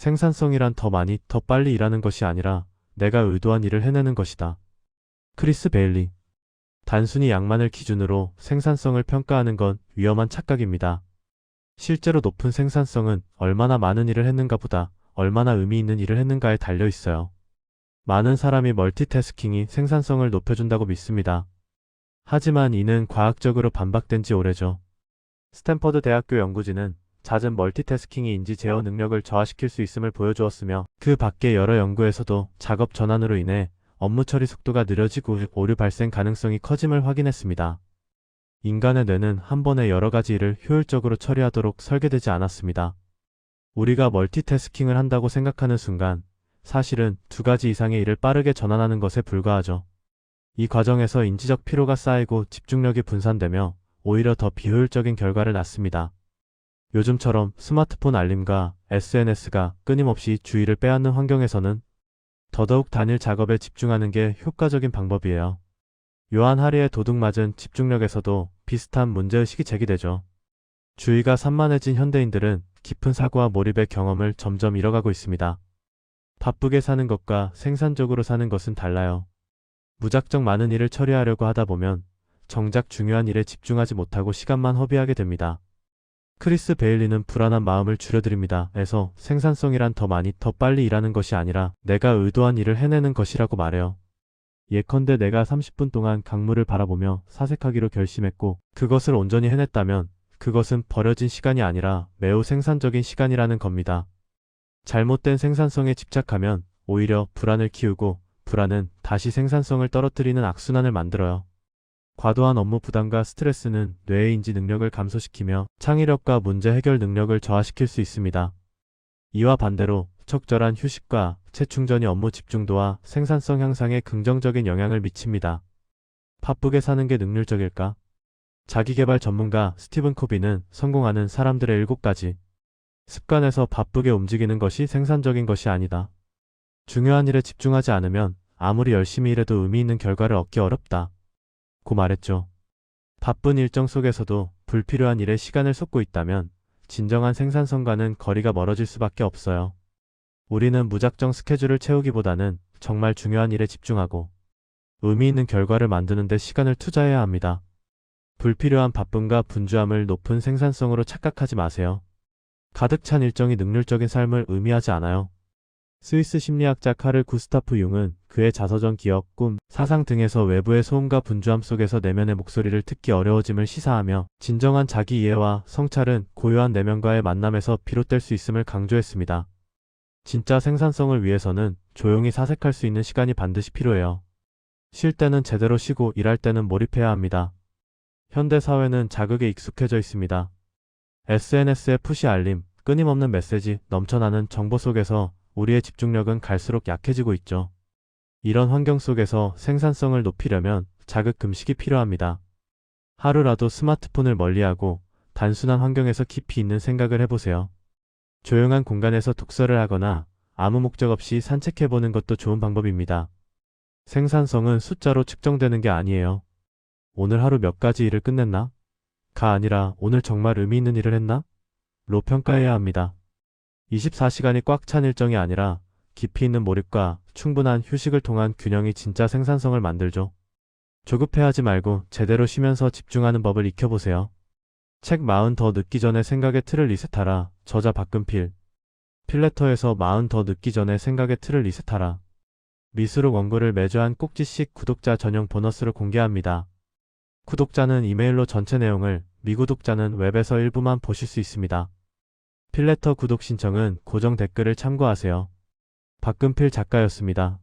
생산성이란 더 많이, 더 빨리 일하는 것이 아니라 내가 의도한 일을 해내는 것이다. 크리스 베일리. 단순히 양만을 기준으로 생산성을 평가하는 건 위험한 착각입니다. 실제로 높은 생산성은 얼마나 많은 일을 했는가 보다 얼마나 의미 있는 일을 했는가에 달려 있어요. 많은 사람이 멀티태스킹이 생산성을 높여준다고 믿습니다. 하지만 이는 과학적으로 반박된 지 오래죠. 스탠퍼드 대학교 연구진은 잦은 멀티태스킹이 인지 제어 능력을 저하시킬 수 있음을 보여주었으며 그 밖의 여러 연구에서도 작업 전환으로 인해 업무 처리 속도가 느려지고 오류 발생 가능성이 커짐을 확인했습니다. 인간의 뇌는 한 번에 여러 가지 일을 효율적으로 처리하도록 설계되지 않았습니다. 우리가 멀티태스킹을 한다고 생각하는 순간 사실은 두 가지 이상의 일을 빠르게 전환하는 것에 불과하죠. 이 과정에서 인지적 피로가 쌓이고 집중력이 분산되며 오히려 더 비효율적인 결과를 낳습니다. 요즘처럼 스마트폰 알림과 SNS가 끊임없이 주의를 빼앗는 환경에서는 더더욱 단일 작업에 집중하는 게 효과적인 방법이에요. 요한 하리의 도둑 맞은 집중력에서도 비슷한 문제의식이 제기되죠. 주의가 산만해진 현대인들은 깊은 사고와 몰입의 경험을 점점 잃어가고 있습니다. 바쁘게 사는 것과 생산적으로 사는 것은 달라요. 무작정 많은 일을 처리하려고 하다 보면 정작 중요한 일에 집중하지 못하고 시간만 허비하게 됩니다. 크리스 베일리는 불안한 마음을 줄여드립니다. 에서 생산성이란 더 많이 더 빨리 일하는 것이 아니라 내가 의도한 일을 해내는 것이라고 말해요. 예컨대 내가 30분 동안 강물을 바라보며 사색하기로 결심했고 그것을 온전히 해냈다면 그것은 버려진 시간이 아니라 매우 생산적인 시간이라는 겁니다. 잘못된 생산성에 집착하면 오히려 불안을 키우고 불안은 다시 생산성을 떨어뜨리는 악순환을 만들어요. 과도한 업무 부담과 스트레스는 뇌의 인지 능력을 감소시키며 창의력과 문제 해결 능력을 저하시킬 수 있습니다. 이와 반대로 적절한 휴식과 재충전이 업무 집중도와 생산성 향상에 긍정적인 영향을 미칩니다. 바쁘게 사는 게 능률적일까? 자기개발 전문가 스티븐 코비는 성공하는 사람들의 7가지 습관에서 바쁘게 움직이는 것이 생산적인 것이 아니다. 중요한 일에 집중하지 않으면 아무리 열심히 일해도 의미 있는 결과를 얻기 어렵다. 고 말했죠. 바쁜 일정 속에서도 불필요한 일에 시간을 쏟고 있다면 진정한 생산성과는 거리가 멀어질 수밖에 없어요. 우리는 무작정 스케줄을 채우기보다는 정말 중요한 일에 집중하고 의미 있는 결과를 만드는 데 시간을 투자해야 합니다. 불필요한 바쁨과 분주함을 높은 생산성으로 착각하지 마세요. 가득 찬 일정이 능률적인 삶을 의미하지 않아요. 스위스 심리학자 카를 구스타프 융은 그의 자서전 기억, 꿈, 사상 등에서 외부의 소음과 분주함 속에서 내면의 목소리를 듣기 어려워짐을 시사하며 진정한 자기 이해와 성찰은 고요한 내면과의 만남에서 비롯될 수 있음을 강조했습니다. 진짜 생산성을 위해서는 조용히 사색할 수 있는 시간이 반드시 필요해요. 쉴 때는 제대로 쉬고 일할 때는 몰입해야 합니다. 현대 사회는 자극에 익숙해져 있습니다. SNS의 푸시 알림, 끊임없는 메시지, 넘쳐나는 정보 속에서 우리의 집중력은 갈수록 약해지고 있죠. 이런 환경 속에서 생산성을 높이려면 자극 금식이 필요합니다. 하루라도 스마트폰을 멀리하고 단순한 환경에서 깊이 있는 생각을 해보세요. 조용한 공간에서 독서를 하거나 아무 목적 없이 산책해보는 것도 좋은 방법입니다. 생산성은 숫자로 측정되는 게 아니에요. 오늘 하루 몇 가지 일을 끝냈나? 가 아니라 오늘 정말 의미 있는 일을 했나? 로 평가해야 합니다. 24시간이 꽉 찬 일정이 아니라 깊이 있는 몰입과 충분한 휴식을 통한 균형이 진짜 생산성을 만들죠. 조급해하지 말고 제대로 쉬면서 집중하는 법을 익혀보세요. 책 마흔 더 늦기 전에 생각의 틀을 리셋하라. 저자 박근필. 필레터에서 마흔 더 늦기 전에 생각의 틀을 리셋하라. 미술록 원고를 매주 한 꼭지씩 구독자 전용 보너스로 공개합니다. 구독자는 이메일로 전체 내용을, 미구독자는 웹에서 일부만 보실 수 있습니다. 필레터 구독 신청은 고정 댓글을 참고하세요. 박근필 작가였습니다.